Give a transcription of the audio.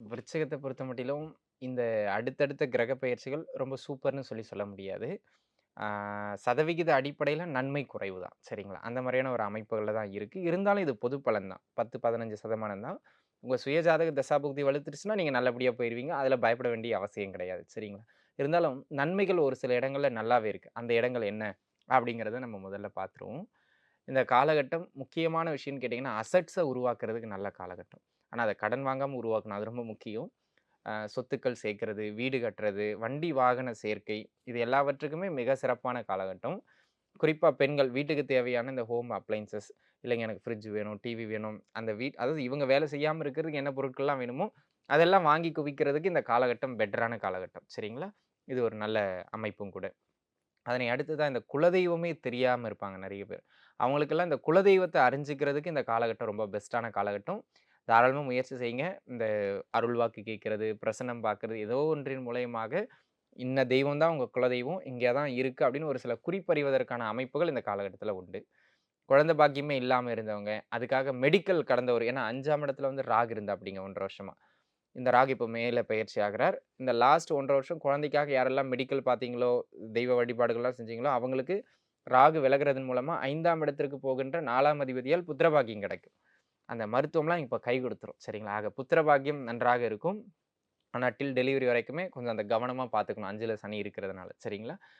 விருச்சகத்தை பொறுத்த மட்டிலும், இந்த அடுத்தடுத்த கிரக பயிற்சிகள் ரொம்ப சூப்பர்னு சொல்லி சொல்ல முடியாது. சதவிகித அடிப்படையில் நன்மை குறைவு தான். சரிங்களா? அந்த மாதிரியான ஒரு அமைப்புகளில் தான் இருக்குது இருந்தாலும் இது பொது பலன் தான். 10, 15% தான். உங்கள் சுயஜாதக தசாபுக்தி வலுத்துருச்சுன்னா, நீங்கள் நல்லபடியாக போயிடுவீங்க அதில் பயப்பட வேண்டிய அவசியம் கிடையாது. சரிங்களா? இருந்தாலும் நன்மைகள் ஒரு சில இடங்களில் நல்லாவே இருக்குது அந்த இடங்கள் என்ன? அப்படிங்கிறத நம்ம முதல்ல பார்த்துருவோம். இந்த காலகட்டம் முக்கியமான விஷயம்னு கேட்டிங்கன்னா அசட்ஸை உருவாக்குறதுக்கு நல்ல காலகட்டம். ஆனால் அதை கடன் வாங்காமல் உருவாக்கணும். அது ரொம்ப முக்கியம். சொத்துக்கள் சேர்க்கறது வீடு கட்டுறது, வண்டி வாகன சேர்க்கை, இது எல்லாவற்றுக்குமே மிக சிறப்பான காலகட்டம். குறிப்பாக பெண்கள் வீட்டுக்கு தேவையான இந்த ஹோம் அப்ளைன்சஸ் இல்லைங்க எனக்கு ஃப்ரிட்ஜ் வேணும், டிவி வேணும். அந்த வீட் அதாவது இவங்க வேலை செய்யாமல் இருக்கிறதுக்கு என்ன பொருட்கள்லாம் வேணுமோ, அதெல்லாம் வாங்கி குவிக்கிறதுக்கு இந்த காலகட்டம் பெட்டரான காலகட்டம். சரிங்களா? இது ஒரு நல்ல அமைப்பும் கூட. அதனை அடுத்து தான் இந்த குலதெய்வமே தெரியாமல் இருப்பாங்க நிறைய பேர். அவங்களுக்கெல்லாம் இந்த குலதெய்வத்தை அறிஞ்சுக்கிறதுக்கு இந்த காலகட்டம் ரொம்ப பெஸ்ட்டான காலகட்டம். தாராளமாக முயற்சி செய்யுங்க. இந்த அருள்வாக்கு கேட்கறது பிரசனம் பார்க்கறது ஏதோ ஒன்றின் மூலயமாக இன்ன தெய்வம் தான் உங்கள் குலதெய்வம். இங்கே தான் இருக்குது அப்படின்னு ஒரு சில குறிப்பறிவதற்கான அமைப்புகள் இந்த காலகட்டத்தில் உண்டு. குழந்தை பாக்கியமே இல்லாமல் இருந்தவங்க, அதுக்காக மெடிக்கல் கடந்தவர் ஏன்னா அஞ்சாம் இடத்துல வந்து ராகு இருந்தாப்டிங்க 1 1/2 வருஷமா. இந்த ராகு இப்போ மேலே பயிற்சி ஆகிறார் இந்த லாஸ்ட் 1 1/2 வருஷம் குழந்தைக்காக யாரெல்லாம் மெடிக்கல் பார்த்தீங்களோ, தெய்வ வழிபாடுகள்லாம் செஞ்சீங்களோ, அவங்களுக்கு ராகு விலகுறதன் மூலமாக ஐந்தாம் இடத்திற்கு போகின்ற நாலாம் அதிபதியால் புத்திரபாக்கியம் கிடைக்கும். அந்த மருத்துவம்லாம் இப்போ கை கொடுத்துரும் சரிங்களா? ஆக புத்திரபாக்கியம் நன்றாக இருக்கும். ஆனால் டில் டெலிவரி வரைக்குமே கொஞ்சம் அந்த கவனமாக பார்த்துக்கணும். அஞ்சில் சனி இருக்கிறதுனால. சரிங்களா?